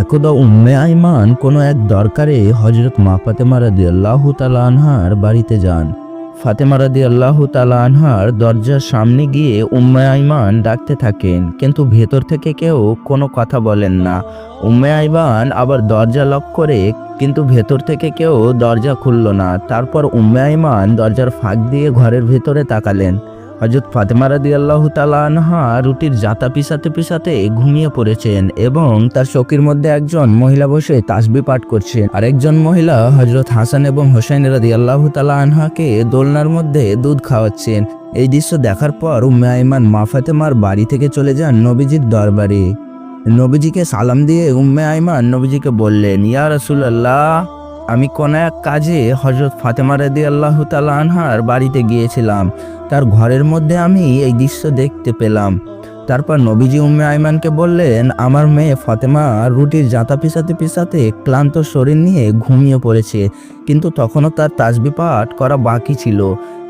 একদা উম্মে আইমান কোনো এক দরকারে হজরত মা ফাতেমা রাদি আল্লাহ আনহার বাড়িতে যান। ফাতেমা রাদি আল্লাহ আনহার দরজার সামনে গিয়ে উম্মে আইমান ডাকতে থাকেন, কিন্তু ভেতর থেকে কেউ কোনো কথা বলেন না। উম্মে আইমান আবার দরজা লক করে, কিন্তু ভেতর থেকে কেউ দরজা খুলল না। তারপর উম্মে আইমান দরজার ফাঁক দিয়ে ঘরের ভেতরে তাকালেন। হজরত ফাতেমা রাদি আল্লাহ আনহা রুটির জাতা পিসাতে পিসাতে ঘুমিয়ে পড়েছেন এবং তার চকির মধ্যে একজন মহিলা বসে তাসবি পাঠ করছেন। আরেকজন মহিলা হজরত হাসান এবং হোসেন রাদি আল্লাহ আনহাকে দোলনার মধ্যে দুধ খাওয়াচ্ছেন। এই দৃশ্য দেখার পর উম্মে আইমান মা ফাতেমার বাড়ি থেকে চলে যান নবীজির দরবারে। নবীজিকে সালাম দিয়ে উম্মে আইমান নবীজিকে বললেন, ইয়া রাসূলুল্লাহ আমি কোনো এক কাজে হজরত ফাতেমা রাদি আল্লাহ আনহার বাড়িতে গিয়েছিলাম। তার ঘরের মধ্যে আমি এই দৃশ্য দেখতে পেলাম। তারপর নবীজি উম্মে আইমানকে বললেন, আমার মেয়ে ফাতেমা রুটির জাঁতা পিসাতে পিসাতে ক্লান্ত শরীর নিয়ে ঘুমিয়ে পড়েছে, কিন্তু তখনও তার তাজবি পাঠ করা বাকি ছিল।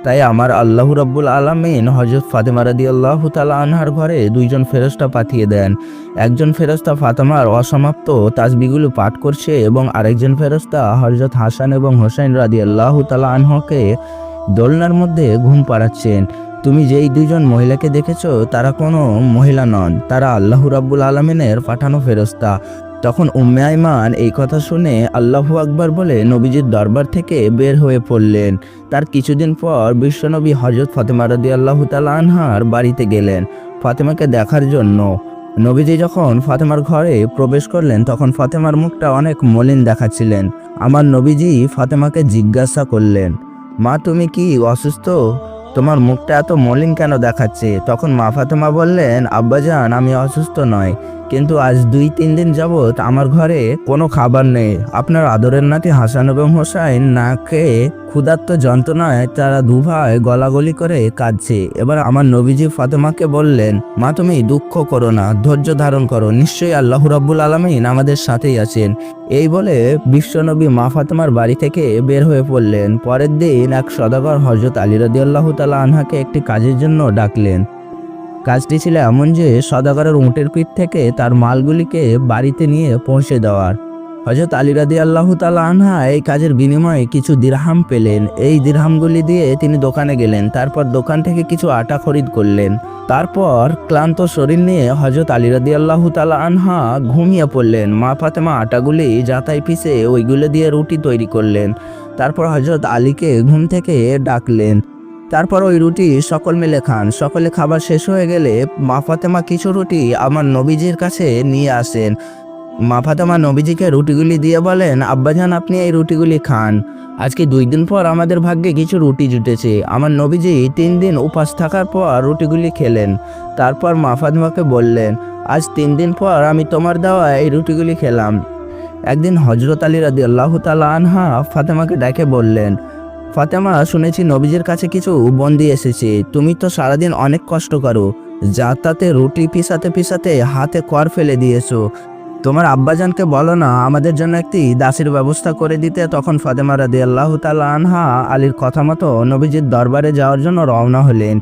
তাই আমার আল্লাহ রাব্বুল আলামিন হজরত ফাতেমা রাদি আল্লাহ তালা আনহার ঘরে দুইজন ফেরস্তা পাঠিয়ে দেন। একজন ফেরস্তা ফাতেমার অসমাপ্ত তাজবিগুলো পাঠ করছে এবং আরেকজন ফেরস্তা হজরত হাসান এবং হোসেন রাদি আল্লাহ তালা আনহকে দোলনার মধ্যে ঘুম পাড়াচ্ছেন। তুমি যেই দুইজন মহিলাকে দেখেছ, তারা কোনো মহিলা নন, তারা আল্লাহ রাব্বুল আলমিনের পাঠানো ফেরস্তা তখন উম্মে আইমান এই কথা শুনে আল্লাহু আকবার বলে, নবীজির দরবার থেকে বের হয়ে পড়লেন। তার কিছুদিন পর বিশ্বনবী হজরত ফাতেমা রাদি আল্লাহ আনহার বাড়িতে গেলেন ফাতেমাকে দেখার জন্য। নবীজি যখন ফাতেমার ঘরে প্রবেশ করলেন, তখন ফাতেমার মুখটা অনেক মলিন দেখাচ্ছিলেন। আমার নবীজি ফাতেমাকে জিজ্ঞাসা করলেন, মা, তুমি কি অসুস্থ? তোমার মুখটা এত মলিন কেন দেখাচ্ছে? তখন মা ফাতেমা বললেন, আব্বাজান, আমি অসুস্থ নয়। কিন্তু আজ দুই তিন দিন যাবৎ আমার ঘরে কোনো খাবার নেই। আপনার আদরের নাতি হাসান এবং হোসাইন না খেয়ে ক্ষুধার্ত যন্ত্রণায় তারা দুভাই গলাগলি করে কাঁদছে। এবার আমার নবীজি ফাতেমাকে বললেন, মা, তুমি দুঃখ করো না, ধৈর্য ধারণ করো। নিশ্চয়ই আল্লাহ রাব্বুল আলমিন আমাদের সাথেই আছেন। এই বলে বিশ্বনবী মা ফাতেমার বাড়ি থেকে বের হয়ে পড়লেন। পরের দিন এক সদাগর হজরত আলী আল্লাহ তালা আনহাকে একটি কাজের জন্য ডাকলেন। কাজটি ছিল এমন যে সদাগরের উঁটের পিঠ থেকে তার মালগুলিকে বাড়িতে নিয়ে পৌঁছে দেওয়ার। হজরত আলী রাদি আল্লাহ তালা আনহা এই কাজের বিনিময়ে কিছু দিরহাম পেলেন। এই দিরহামগুলি দিয়ে তিনি দোকানে গেলেন, তারপর দোকান থেকে কিছু আটা খরিদ করলেন। তারপর ক্লান্ত শরীর নিয়ে হজরত আলী রাদি আল্লাহ তালা আনহা ঘুমিয়ে পড়লেন। মা ফাতেমা আটাগুলি যাতাই পিসে ওইগুলো দিয়ে রুটি তৈরি করলেন। তারপর হজরত আলীকে ঘুম থেকে ডাকলেন। তারপর ওই রুটি সকল মিলে খান। সকলে খাবার শেষ হয়ে গেলে মা ফাতেমা কিছু রুটি আমার নবীজির কাছে নিয়ে আসেন। মা ফাতেমা নবীজিকে রুটিগুলি দিয়ে বলেন আব্বাজান আপনি এই রুটিগুলি খান। আজকে দুই দিন পর আমাদের ভাগ্যে কিছু রুটি জুটেছে। আমার নবীজি তিন দিন উপাস থাকার পর রুটিগুলি খেলেন। তারপর মা ফাতেমাকে বললেন, আজ তিন দিন পর আমি তোমার দেওয়া এই রুটিগুলি খেলাম। একদিন হজরত আলী রাদি আল্লাহ তালা আনহা ফাতেমাকে ডেকে বললেন ফাতেমা, শুনেছি নবীজের কাছে কিছু বন্দি এসেছে। তুমি তো সারাদিন অনেক কষ্ট করো। যা তাতে রুটি পিসাতে পিসাতে হাতে কর ফেলে দিয়েছ। তোমার আব্বাজানকে বলো না, আমাদের জন্য একটি দাসের ব্যবস্থা করে দিতে। তখন ফাতেমা রাদি আল্লাহ তালা আনহা আলীর কথা মতো নবীজির দরবারে যাওয়ার জন্য রওনা হলেন।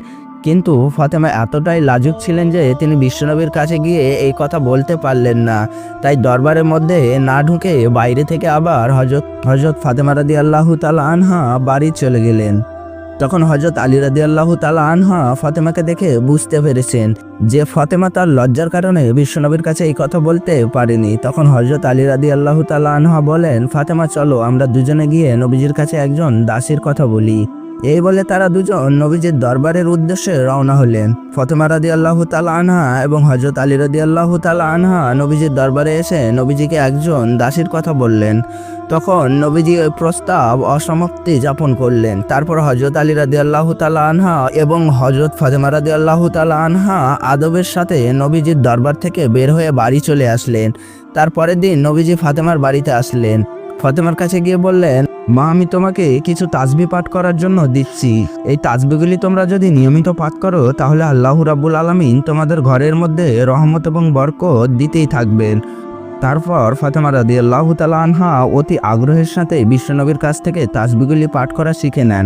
কিন্তু ফাতেমা এতটাই লাজুক ছিলেন যে তিনি বিশ্বনবীর কাছে গিয়ে এই কথা বলতে পারলেন না। তাই দরবারের মধ্যে না ঢুকে বাইরে থেকে আবার হজরত হজরত ফাতেমা রাদি আল্লাহ তালা আনহা বাড়ি চলে গেলেন। তখন হজরত আলী রাদি আল্লাহ তালা আনহা ফাতেমাকে দেখে বুঝতে পেরেছেন যে ফাতেমা তার লজ্জার কারণে বিশ্বনবীর কাছে এই কথা বলতে পারেনি। তখন হজরত আলী রাদি আল্লাহ তালা আনহা বলেন, ফাতেমা, চলো, আমরা দুজনে গিয়ে নবীজির কাছে একজন দাসীর কথা বলি। এই বলে তারা দুজন নবীজির দরবারের উদ্দেশ্যে রওনা হলেন। ফতেমা রাদি আল্লাহ আনহা এবং হজরত আলী রাদি আল্লাহ আনহা নবীজির দরবারে এসে নবীজিকে একজন দাসীর কথা বললেন। তখন নবীজি ওই প্রস্তাব অসমাপ্তি যাপন করলেন। তারপর হজরত আলী রাদি আল্লাহ আনহা এবং হজরত ফাতেমা রাদি আল্লাহ আনহা আদবের সাথে নবীজির দরবার থেকে বের হয়ে বাড়ি চলে আসলেন। তারপরের দিন নবীজি ফাতেমার বাড়িতে আসলেন। ফাতেমার কাছে গিয়ে বললেন মা, আমি তোমাকে কিছু তাজবি পাঠ করার জন্য দিচ্ছি। এই তাজবিগুলি তোমরা যদি নিয়মিত পাঠ করো, তাহলে আল্লাহ রাব্বুল আলমিন তোমাদের ঘরের মধ্যে রহমত এবং বরকত দিতেই থাকবেন। তারপর ফাতেমা রাদি আল্লাহ তালা আনহা অতি আগ্রহের সাথে বিশ্বনবীর কাছ থেকে তাজবিগুলি পাঠ করা শিখে নেন।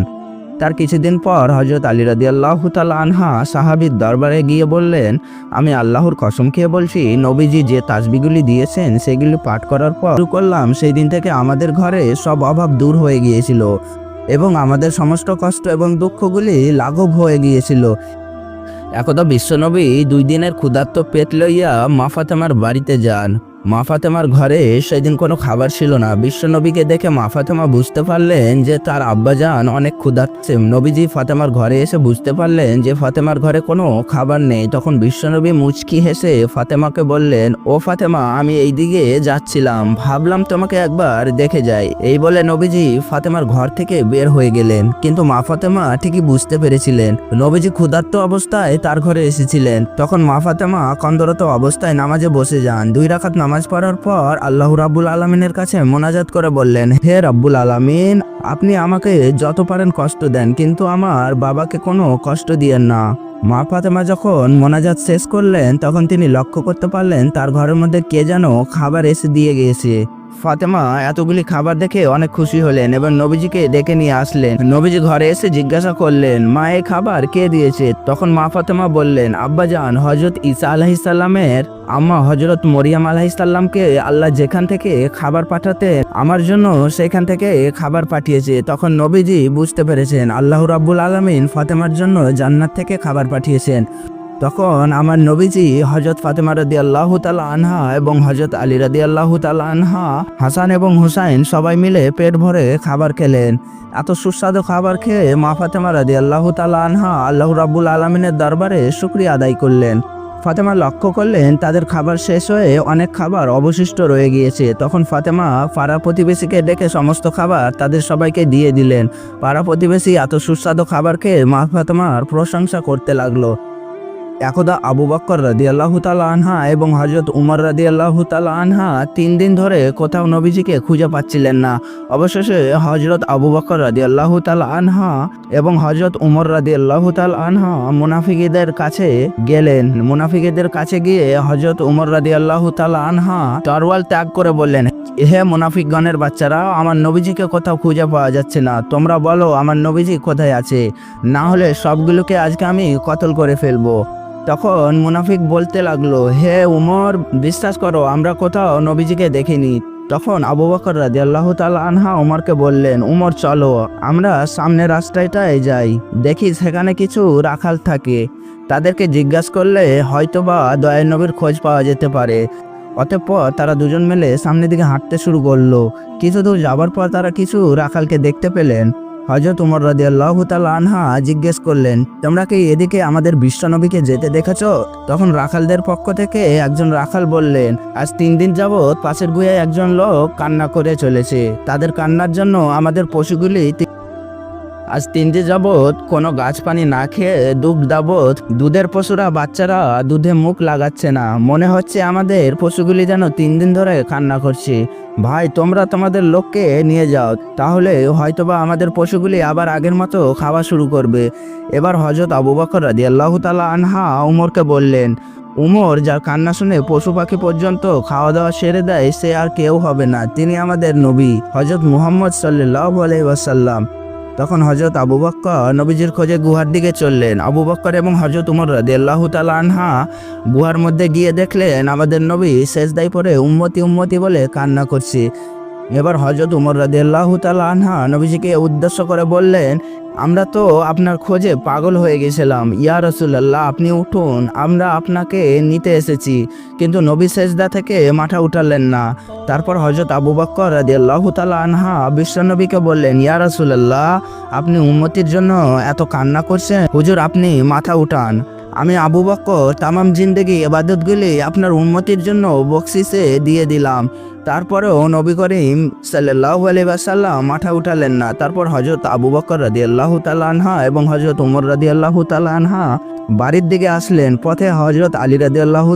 তার কিছুদিন পর হজরত আলী রাদি আল্লাহ আনহা সাহাবির দরবারে গিয়ে বললেন, আমি আল্লাহর কসম খেয়ে বলছি, নবীজি যে তাসবিগুলি দিয়েছেন সেগুলি পাঠ করার পর শুরু করলাম সেই দিন থেকে আমাদের ঘরে সব অভাব দূর হয়ে গিয়েছিল এবং আমাদের সমস্ত কষ্ট এবং দুঃখগুলি লাঘব হয়ে গিয়েছিল। একদা বিশ্বনবী দুই দিনের ক্ষুধার্ত পেট লইয়া মা ফাতেমার বাড়িতে যান। মা ফাতেমার ঘরে সেদিন কোনো খাবার ছিল না। বিশ্বনবীকে দেখে মা ফাতেমা বুঝতে পারলেন যে তার আব্বাজান অনেক ক্ষুধার্তছে নবীজি ফাতেমার ঘরে এসে বুঝতে পারলেন যে ফাতেমার ঘরে কোনো খাবার নেই। তখন বিশ্বনবী মুচকি হেসে ফাতেমাকে বললেন, ও ফাতেমা, আমি এই দিকে যাচ্ছিলাম। ভাবলাম তোমাকে একবার দেখে যাই। এই বলে নবীজি ফাতেমার ঘর থেকে বের হয়ে গেলেন। কিন্তু মা ফাতেমা ঠিকই বুঝতে পেরেছিলেন। নবীজি ক্ষুধার্ত অবস্থায় তার ঘরে এসেছিলেন। তখন মা ফাতেমা কন্দরত অবস্থায় নামাজে বসে যান। দুই রাকাত নামাজ পড়ার পর আল্লাহ রাবুল আলমিনের কাছে মোনাজাত করে বললেন, হে রাব্বুল আলমিন, আপনি আমাকে যত পারেন কষ্ট দেন, কিন্তু আমার বাবাকে কোনো কষ্ট দিয়েন না। মা ফাতেমা যখন মোনাজাত শেষ করলেন, তখন তিনি লক্ষ্য করতে পারলেন, তার ঘরের মধ্যে কে যেন খাবার এসে দিয়ে গিয়েছে। ফাতেমা এতগুলি খাবার দেখে অনেক খুশি হলেন এবং নবীজিকে ডেকে নিয়ে আসলেন। নবীজি ঘরে এসে জিজ্ঞাসা করলেন, মা এই খাবার কে দিয়েছে? তখন মা ফাতেমা বললেন আব্বাজান হজরত ঈসা আলাহিসাল্লামের আম্মা হজরত মরিয়াম আলাহিসাল্লামকে আল্লাহ যেখান থেকে খাবার পাঠাতে আমার জন্য সেখান থেকে খাবার পাঠিয়েছে। তখন নবীজি বুঝতে পেরেছেন, আল্লাহ রাব্বুল আলমিন ফাতেমার জন্য জান্নাত থেকে খাবার পাঠিয়েছেন। তখন আমার নবীজি হজরত ফাতেমা রাদি আল্লাহ তালা আনহা এবং হজরত আলী রাদি আল্লাহ তালা আনহা, হাসান এবং হুসাইন সবাই মিলে পেট ভরে খাবার খেলেন। এত সুস্বাদু খাবার খেয়ে মা ফাতেমা রাদি আল্লাহ তালা আনহা আল্লাহ রাব্বুল আলমিনের দরবারে শুক্রিয়া আদায় করলেন। ফাতেমা লক্ষ্য করলেন তাদের খাবার শেষ হয়ে অনেক খাবার অবশিষ্ট রয়ে গিয়েছে। তখন ফাতেমা পাড়া প্রতিবেশীকে ডেকে সমস্ত খাবার তাদের সবাইকে দিয়ে দিলেন। পাড়া প্রতিবেশী এত সুস্বাদু খাবার খেয়ে মা ফাতেমার প্রশংসা করতে লাগল। একদা আবু বক্কর রাদি আল্লাহ আনহা এবং হজরত উমর রাদি আল্লাহ আনহা তিন দিন ধরে কোথাও নবীজিকে খুঁজে পাচ্ছিলেন না। অবশেষে হজরত আবু বক্কর রাদি আল্লাহ আনহা এবং হজরত উমর রাদি আল্লাহ আনহা মুনাফিকীদের কাছে গেলেন। মুনাফিকীদের কাছে গিয়ে হজরত উমর রাদি আল্লাহ আনহা তরওয়াল ত্যাগ করে বললেন, হে মুনাফিকগণের বাচ্চারা, আমার নবীজিকে কোথাও খুঁজে পাওয়া যাচ্ছে না। তোমরা বলো, আমার নবীজি কোথায় আছে? না হলে সবগুলোকে আজকে আমি কতল করে ফেলব। তখন মুনাফিক বলতে লাগল, হে উমর, বিশ্বাস করো, আমরা কোথাও নবীজিকে দেখিনি। তখন আবু বকর রাজি আল্লাহ আনহা উমরকে বললেন, উমর, চলো, আমরা সামনের রাস্তাটায় যাই, দেখি সেখানে কিছু রাখাল থাকে। তাদেরকে জিজ্ঞাসা করলে হয়তোবা দয়ার নবীর খোঁজ পাওয়া যেতে পারে। অতঃপর তারা দুজন মিলে সামনের দিকে হাঁটতে শুরু করল। কিছু দূর যাবার পর তারা কিছু রাখালকে দেখতে পেলেন। হজরত উমর রাজি আল্লাহ আনহা জিজ্ঞেস করলেন, তোমরা কি এদিকে আমাদের বিশ্বনবীকে যেতে দেখেছ? তখন রাখালদের পক্ষ থেকে একজন রাখাল বললেন, আজ তিন দিন যাবৎ পাশের গুহায় একজন লোক কান্না করে চলেছে। তাদের কান্নার জন্য আমাদের পশুগুলি আজ তিন দিন যাবৎ কোনো গাছ পানি না খেয়ে দুধ দাবৎ দুধের পশুরা বাচ্চারা দুধে মুখ লাগাচ্ছে না। মনে হচ্ছে আমাদের পশুগুলি যেন তিন দিন ধরে কান্না করছে। ভাই, তোমরা তোমাদের লোককে নিয়ে যাও, তাহলে হয়তোবা আমাদের পশুগুলি আবার আগের মতো খাওয়া শুরু করবে। এবার হজরত আবু বকর রাদি আল্লাহ আনহা উমরকে বললেন, উমর, যার কান্না শুনে পশু পাখি পর্যন্ত খাওয়া দাওয়া সেরে দেয়, সে আর কেউ হবে না। তিনি আমাদের নবী হজরত মুহাম্মদ সাল্লাহ আলাইসাল্লাম তখন হজরত আবু বক্কর নবীজির খোঁজে গুহার দিকে চললেন। আবু বক্কর এবং হজরত উমর রাদি আল্লাহ তালা আনহা গুহার মধ্যে গিয়ে দেখলেন, আমাদের নবী শেষদাই পরে উম্মতি উম্মতি বলে কান্না করছে। এবার হজরত উমর রাদি আল্লাহ তালা আনহা নবীজিকে উদ্দেশ্য করে বললেন, আমরা তো আপনার খোঁজে পাগল হয়ে গেছিলাম। ইয়া রসুল্লাহ আপনি উঠুন, আমরা আপনাকে নিতে এসেছি। কিন্তু নবী সেজদা থেকে মাথা উঠালেন না। তারপর হজরত আবু বক্কর রাদি আল্লাহ তালা আনহা বিশ্বনবীকে বললেন, ইয়া রসুল্লাহ আপনি উন্নতির জন্য এত কান্না করছেন? হুজুর, আপনি মাথা উঠান। আমি আবু বক্কর তামাম জিন্দেগি, এবাদতগুলি আপনার উন্নতির জন্য বকশিসে দিয়ে দিলাম। তারপরেও নবী করিম সাল্লাহ আলাইসাল্লাম মাথা উঠালেন না। তারপর হজরত আবু বকর রাদি আল্লাহ আনহা এবং হজরত উমর রাদি আল্লাহ আনহা বাড়ির দিকে আসলেন। পথে হজরত আলী রাদি আল্লাহ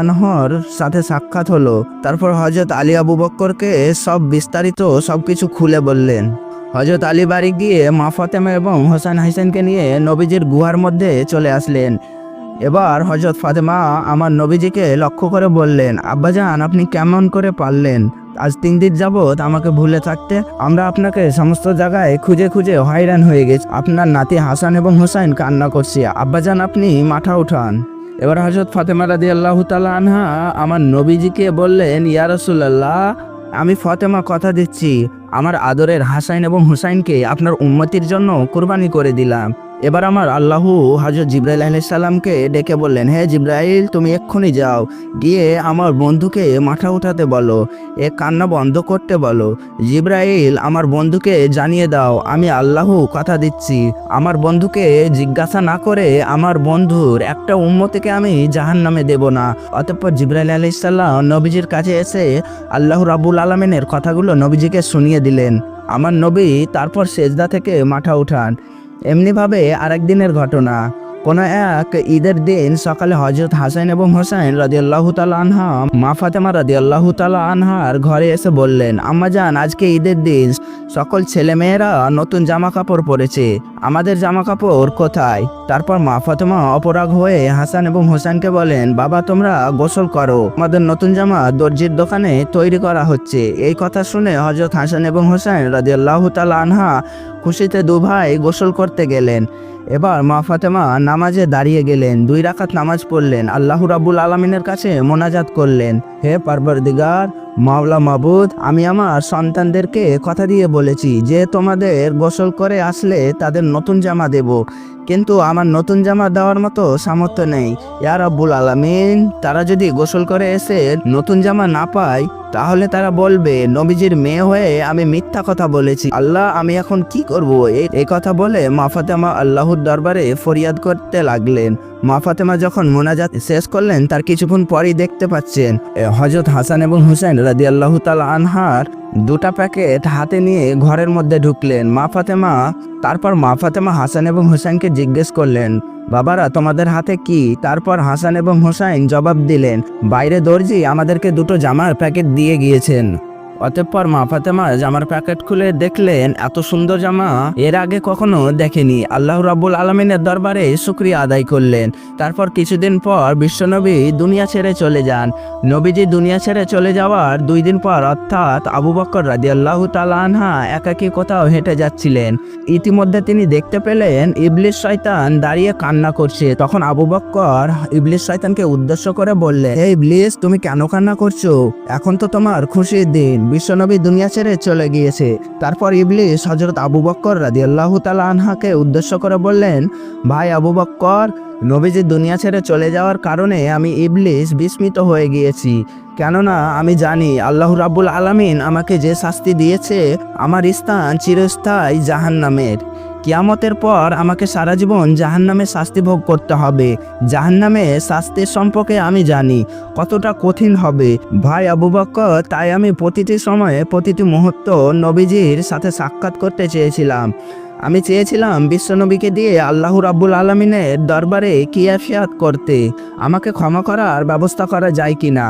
আনহর সাথে সাক্ষাৎ হলো। তারপর হজরত আলী আবু বক্করকে সব বিস্তারিত সব কিছু খুলে বললেন। হজরত আলী বাড়ি গিয়ে মা এবং হোসেন হাসানকে নিয়ে নবীজির গুহার মধ্যে চলে আসলেন। এবার হজরত ফাতেমা আমার নবীজিকে লক্ষ্য করে বললেন আব্বাজান আপনি কেমন করে পারলেন? আজ তিন দিন যাবৎ আমাকে ভুলে থাকতে আমরা আপনাকে সমস্ত জায়গায় খুঁজে খুঁজে হয়রান হয়ে গেছি। আপনার নাতি হাসান এবং হোসাইন কান্না করছি। আব্বাজান আপনি মাথা উঠান। এবার হজরত ফাতেমা রাদি আল্লাহ তালা আনহা আমার নবীজিকে বললেন, ইয়া রসুল্লাহ আমি ফতেমা কথা দিচ্ছি। আমার আদরের হাসাইন এবং হুসাইনকে আপনার উন্নতির জন্য কোরবানি করে দিলাম। এবার আমার আল্লাহু হজরত জিব্রাইল আলাইসাল্লামকে ডেকে বললেন, হে জিব্রাইল, তুমি এক্ষুনি যাও, গিয়ে আমার বন্ধুকে মাথা উঠাতে বলো, এ কান্না বন্ধ করতে বলো। জিব্রাইল, আমার বন্ধুকে জানিয়ে দাও, আমি আল্লাহ কথা দিচ্ছি। আমার বন্ধুকে জিজ্ঞাসা না করে আমার বন্ধুর একটা উম্মতিকে আমি জাহান নামে দেব না। অতঃপর জিব্রাইল আলাইসাল্লাম নবীজির কাছে এসে আল্লাহ রাবুল আলমিনের কথাগুলো নবীজিকে শুনিয়ে দিলেন। আমার নবী তারপর সেজদা থেকে মাথা উঠান। এমনিভাবে আরেক দিনের ঘটনা। কোনো এক ঈদের দিন সকালে হজরত হাসান এবং হোসেন রাজিয়াল্লাহ তালা আনহা, মা ফাতেমা রাজিয়াল্লাহ তালা আনহার ঘরে এসে বললেন, আম্মা যান আজকে ঈদের দিন সকল ছেলেমেয়েরা নতুন জামা কাপড় পরেছে। আমাদের জামা কাপড় কোথায়? তারপর মা ফাতেমা অপরাগ হয়ে হাসান এবং হোসেনকে বলেন, বাবা, তোমরা গোসল করো। আমাদের নতুন জামা দর্জির দোকানে তৈরি করা হচ্ছে। এই কথা শুনে হজরত হাসান এবং হোসেন রাজিয়াল্লাহ তালা আনহা খুশিতে দু ভাই গোসল করতে গেলেন। এবার মা ফাতেমা নামাজে দাঁড়িয়ে গেলেন। দুই রাখাত নামাজ পড়লেন। আল্লাহ রাবুল আলমিনের কাছে মোনাজাত করলেন। হে পারবার দিগার মাওলা মাবুদ, আমি আমার সন্তানদেরকে কথা দিয়ে বলেছি, যে তোমাদের গোসল করে আসলে তাদের নতুন জামা দেব। কিন্তু আমার নতুন জামা দেওয়ার মতো সামর্থ্য নেই। ইয়া রব্বুল আলামিন, তারা যদি গোসল করে এসে নতুন জামা না পায়, তাহলে তারা বলবে, নবীজির মেয়ে হয়ে আমি মিথ্যা কথা বলেছি। আল্লাহ, আমি এখন কি করব? এই- এই কথা বলে মা ফাতেমা আল্লাহর দরবারে ফরিয়াদ করতে লাগলেন। মা ফাতেমা যখন মোনাজাত শেষ করলেন, তার কিছুক্ষণ পরেই দেখতে পাচ্ছেন হজরত হাসান এবং হুসাইন রাদি আল্লাহ তাল আনহার দুটা প্যাকেট হাতে নিয়ে ঘরের মধ্যে ঢুকলেন। মা ফাতেমা, তারপর মা ফাতেমা, হাসান এবং হুসাইনকে জিজ্ঞেস করলেন, বাবারা, তোমাদের হাতে কি? তারপর হাসান এবং হোসাইন জবাব দিলেন, বাইরে দর্জি আমাদেরকে দুটো জামার প্যাকেট দিয়ে গিয়েছেন। অতঃপর মা ফাতেমা জামার প্যাকেট খুলে দেখলেন, এত সুন্দর জামা এর আগে কখনো দেখেনি। আল্লাহ রাবুল আলমিনের দরবারে শুক্রিয়া আদায় করলেন। তারপর কিছুদিন পর বিশ্বনবী দুনিয়া ছেড়ে চলে যান। নবীজি দুনিয়া ছেড়ে চলে যাওয়ার দুই দিন পর অর্থাৎ আবু বক্কর রাজি আল্লাহ আনহা একাকি কোথাও হেঁটে যাচ্ছিলেন। ইতিমধ্যে তিনি দেখতে পেলেন ইবলিশ শয়তান দাঁড়িয়ে কান্না করছে। তখন আবু বক্কর ইবলিশ শয়তানকে উদ্দেশ্য করে বললেন, হে ইবলিশ তুমি কেন কান্না করছ? এখন তো তোমার খুশির দিন। বিশ্বনবী দুনিয়া ছেড়ে চলে গিয়েছে। তারপর ইবলিশ হজরত আবু বক্কর রাজি তালা আনহাকে উদ্দেশ্য করে বললেন, ভাই আবু বক্কর, নবীজি দুনিয়া ছেড়ে চলে যাওয়ার কারণে আমি ইবলিস বিস্মিত হয়ে গিয়েছি। কেননা আমি জানি আল্লাহ রাবুল আলামিন আমাকে যে শাস্তি দিয়েছে, আমার স্থান চিরস্থায়ী জাহান্নামের। কিয়ামতের পর আমাকে সারা জীবন জাহান্নামে শাস্তি ভোগ করতে হবে। জাহান্নামে শাস্তির সম্পর্কে আমি জানি, কতটা কঠিন হবে। ভাই আবু তাই আমি প্রতিটি সময়ে প্রতিটি মুহূর্ত নবীজির সাথে সাক্ষাৎ করতে চেয়েছিলাম। আমি চেয়েছিলাম বিশ্বনবীকে দিয়ে আল্লাহ রাব্বুল আলমিনের দরবারে কিয়াফিয়াত করতে। আমাকে ক্ষমা করার ব্যবস্থা করা যায় কিনা?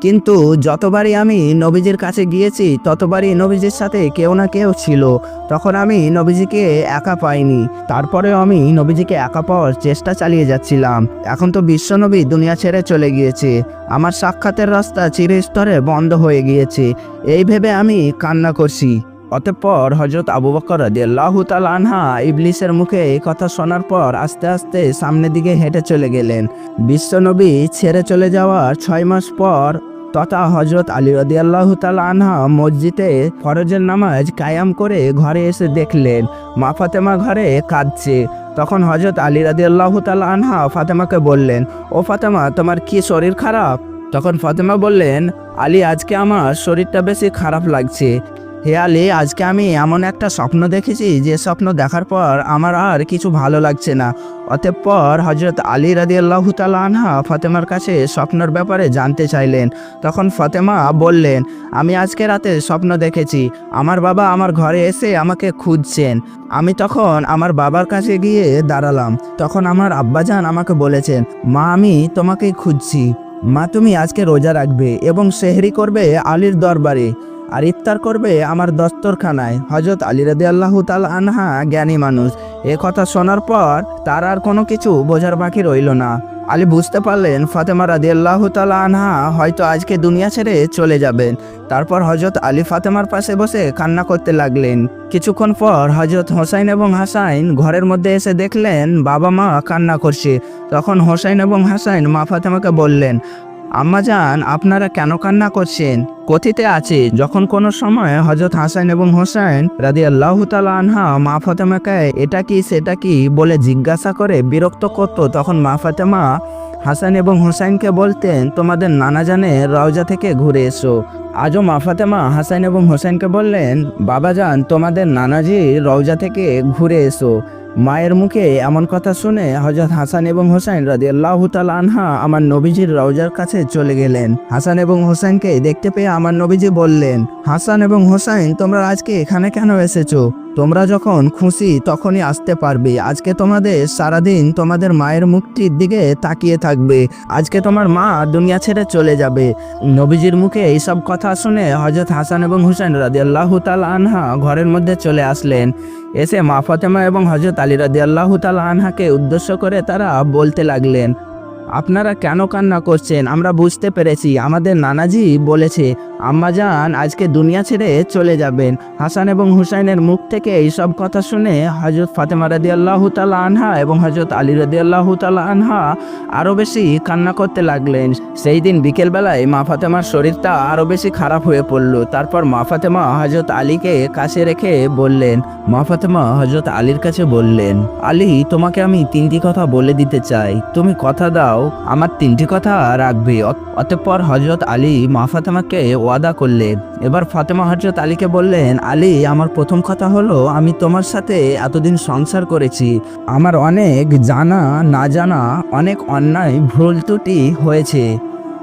কিন্তু যতবারই আমি নবীজির কাছে গিয়েছি, ততবারই নবীজির সাথে কেউ না কেউ ছিল। তখন আমি নবীজিকে একা পাইনি। তারপরে আমি নবীজিকে একা পাওয়ার চেষ্টা চালিয়ে যাচ্ছিলাম। এখন তো বিশ্বনবী দুনিয়া ছেড়ে চলে গিয়েছে। আমার সাক্ষাতের রাস্তা চিরস্তরে বন্ধ হয়ে গিয়েছে। এই ভেবে আমি কান্না করছি। অতঃপর হজরত আবু বকর রাদিয়াল্লাহু তাআলা আনহা ইবলিসের মুখে এই কথা শোনার পর আস্তে আস্তে সামনের দিকে হেঁটে চলে গেলেন। বিশ্বনবী ছেড়ে চলে যাওয়ার ছয় মাস পর তথা হজরত আলী রদিয়াল্লাহু তাআলা আনহা মসজিদে ফরজের নামাজ কায়াম করে ঘরে এসে দেখলেন, মা ফাতেমা ঘরে কাঁদছে। তখন হজরত আলী রাদিয়াল্লাহু তাআলা আনহা ফাতেমাকে বললেন, ও ফাতেমা, তোমার কি শরীর খারাপ? তখন ফাতেমা বললেন, আলী, আজকে আমার শরীরটা বেশি খারাপ লাগছে। হে আলী, আজকে আমি এমন একটা স্বপ্ন দেখেছি, যে স্বপ্ন দেখার পর আমার আর কিছু ভালো লাগছে না। অতঃপর হজরত আলী রাদি আল্লাহ আনহা ফতেমার কাছে স্বপ্নের ব্যাপারে জানতে চাইলেন। তখন ফতেমা বললেন, আমি আজকে রাতে স্বপ্ন দেখেছি। আমার বাবা আমার ঘরে এসে আমাকে খুঁজছেন। আমি তখন আমার বাবার কাছে গিয়ে দাঁড়ালাম। তখন আমার আব্বাজান আমাকে বলেছেন, মা, আমি তোমাকেই খুঁজছি। মা, তুমি আজকে রোজা রাখবে এবং সেহরি করবে আলীর দরবারে। আর ইফতার করবে আমার দস্তরখানায়। হজরত আলী রাদি আল্লাহ তাল আনহা জ্ঞানী মানুষ। এ কথা শোনার পর তার আর কোনো কিছু বোঝার বাকি রইল না। আলী বুঝতে পারলেন ফাতেমা রাদিয়াল্লাহু তাআলা আনহা হয়তো আজকে দুনিয়া ছেড়ে চলে যাবেন। তারপর হজরত আলী ফাতেমার পাশে বসে কান্না করতে লাগলেন। কিছুক্ষণ পর হজরত হোসাইন এবং হাসাইন ঘরের মধ্যে এসে দেখলেন বাবা মা কান্না করছে। তখন হোসাইন এবং হাসাইন মা ফাতেমাকে বললেন আম্মাজান, আপনারা কেন কান্না করছেন? কথিতে আছে, যখন কোনো সময় হজরত হাসান এবং হোসেন রাজি আল্লাহ আনহা মা ফাতেমাকে এটা কি, সেটা কি বলে জিজ্ঞাসা করে বিরক্ত করত, তখন মা ফাতেমা হাসান এবং হোসাইনকে বলতেন, তোমাদের নানা জানে রওজা থেকে ঘুরে এসো। আজও মা ফাতেমা, হাসান এবং হোসেনকে বললেন বাবাজান তোমাদের নানাজি রওজা থেকে ঘুরে এসো। মায়ের মুখে এমন কথা শুনে হজরত হাসান এবং হোসেন রাজি আল্লাহ আনহা আমার নবীজির রওজার কাছে চলে গেলেন। হাসান এবং হোসেনকে দেখতে পেয়ে আমার নবীজি বললেন, হাসান এবং হোসেন তোমরা আজকে এখানে কেন এসেছ? তোমরা যখন খুশি তখনই আসতে পারবে। আজকে তোমাদের সারাদিন তোমাদের মায়ের মুখটির দিকে তাকিয়ে থাকবে। আজকে তোমার মা দুনিয়া ছেড়ে চলে যাবে। নবীজির মুখে এইসব কথা শুনে হজরত হাসান এবং হুসেন রাজি আল্লাহ আনহা ঘরের মধ্যে চলে আসলেন। এসে মা ফাতেমা এবং হজরত আলী রাদি আল্লাহ আনহাকে উদ্দেশ্য করে তারা বলতে লাগলেন, আপনারা কেন কান্না করছেন? আমরা বুঝতে পেরেছি। আমাদের নানাজি বলেছে আম্মাজান আজকে দুনিয়া ছেড়ে চলে যাবেন। হাসান এবং হুসাইনের মুখ থেকে এইসব কথা শুনে হজরত ফাতেমা রাদি আল্লাহ তালা আনহা এবং হজরত আলী রাদি আল্লাহ তালা আনহা আরও বেশি কান্না করতে লাগলেন। সেই দিন বিকেলবেলায় মা ফাতেমার শরীরটা আরও বেশি খারাপ হয়ে পড়ল। তারপর মা ফাতেমা হজরত আলীকে কাছে রেখে বললেন, মা ফাতেমা হজরত আলীর কাছে বললেন, আলী, তোমাকে আমি তিনটি কথা বলে দিতে চাই। তুমি কথা দাও, আমার তিনটি কথা রাখবে। অত- অতঃপর হজরত আলী মা ফাতেমাকে ওয়াদা করলেন এবার ফাতেমা হজরত আলীকে বললেন, আলী, আমার প্রথম কথা হলো, আমি তোমার সাথে এতদিন সংসার করেছি। আমার অনেক জানা, না জানা, অনেক অন্যায়, ভুল ত্রুটি হয়েছে।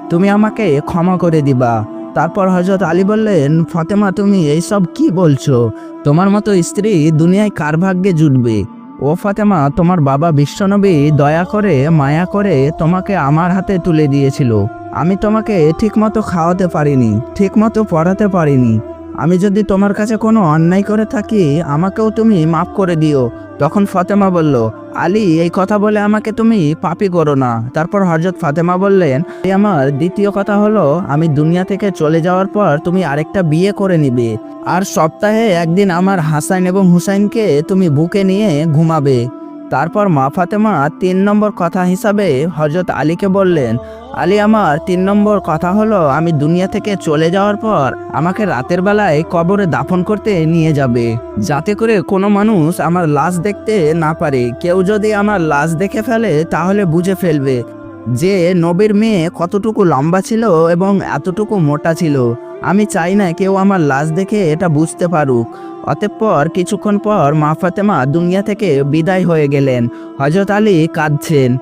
তুমি আমাকে ক্ষমা করে দিবা। তারপর হজরত আলী বললেন, ফাতেমা, তুমি এইসব কি বলছো? তোমার মতো স্ত্রী দুনিয়ায় কার ভাগ্যে জুটবে? ও ফাতেমা, তোমার বাবা বিশ্বনবী দয়া করে, মায়া করে তোমাকে আমার হাতে তুলে দিয়েছিল। আমি তোমাকে ঠিকমতো খাওয়াতে পারিনি, ঠিকমতো পড়াতে পারিনি। আমি যদি তোমার কাছে কোনো অন্যায় করে থাকি, আমাকেও তুমি মাফ করে দিও। তখন ফাতেমা বলল, আলী, এই কথা বলে আমাকে তুমি পাপি করো না। তারপর হজরত ফাতেমা বললেন "এই আমার দ্বিতীয় কথা হলো, আমি দুনিয়া থেকে চলে যাওয়ার পর তুমি আরেকটা বিয়ে করে নিবে। আর সপ্তাহে একদিন আমার হাসান এবং হুসাইনকে তুমি বুকে নিয়ে ঘুমাবে। তারপর মা ফাতেমা তিন নম্বর কথা হিসাবে হজরত আলীকে বললেন আলী, আমার তিন নম্বর কথা হলো, আমি দুনিয়া থেকে চলে যাওয়ার পর আমাকে রাতের বেলায় কবরে দাফন করতে নিয়ে যাবে। যাতে করে কোনো মানুষ আমার লাশ দেখতে না পারে। কেউ যদি আমার লাশ দেখে ফেলে, তাহলে বুঝে ফেলবে যে নবীর মেয়ে কতটুকু লম্বা ছিল এবং এতটুকু মোটা ছিল। আমি চাই না কেউ আমার লাশ দেখে এটা বুঝতে পারুক। অতঃপর কিছুক্ষণ পর মা ফাতেমা দুনিয়া থেকে বিদায় হয়ে গেলেন। হজরত আলী কাঁদছেন।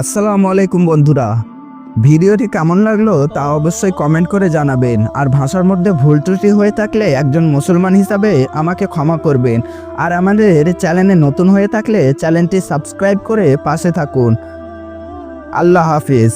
আসসালামু আলাইকুম বন্ধুরা। ভিডিওটি কেমন লাগল তা অবশ্যই কমেন্ট করে জানাবেন। আর ভাষার মধ্যে ভুল ত্রুটি হয়ে থাকলে একজন মুসলমান হিসাবে আমাকে ক্ষমা করবেন। আর আমাদের চ্যানেলে নতুন হয়ে থাকলে চ্যানেলটি সাবস্ক্রাইব করে পাশে থাকুন। আল্লাহ হাফিজ।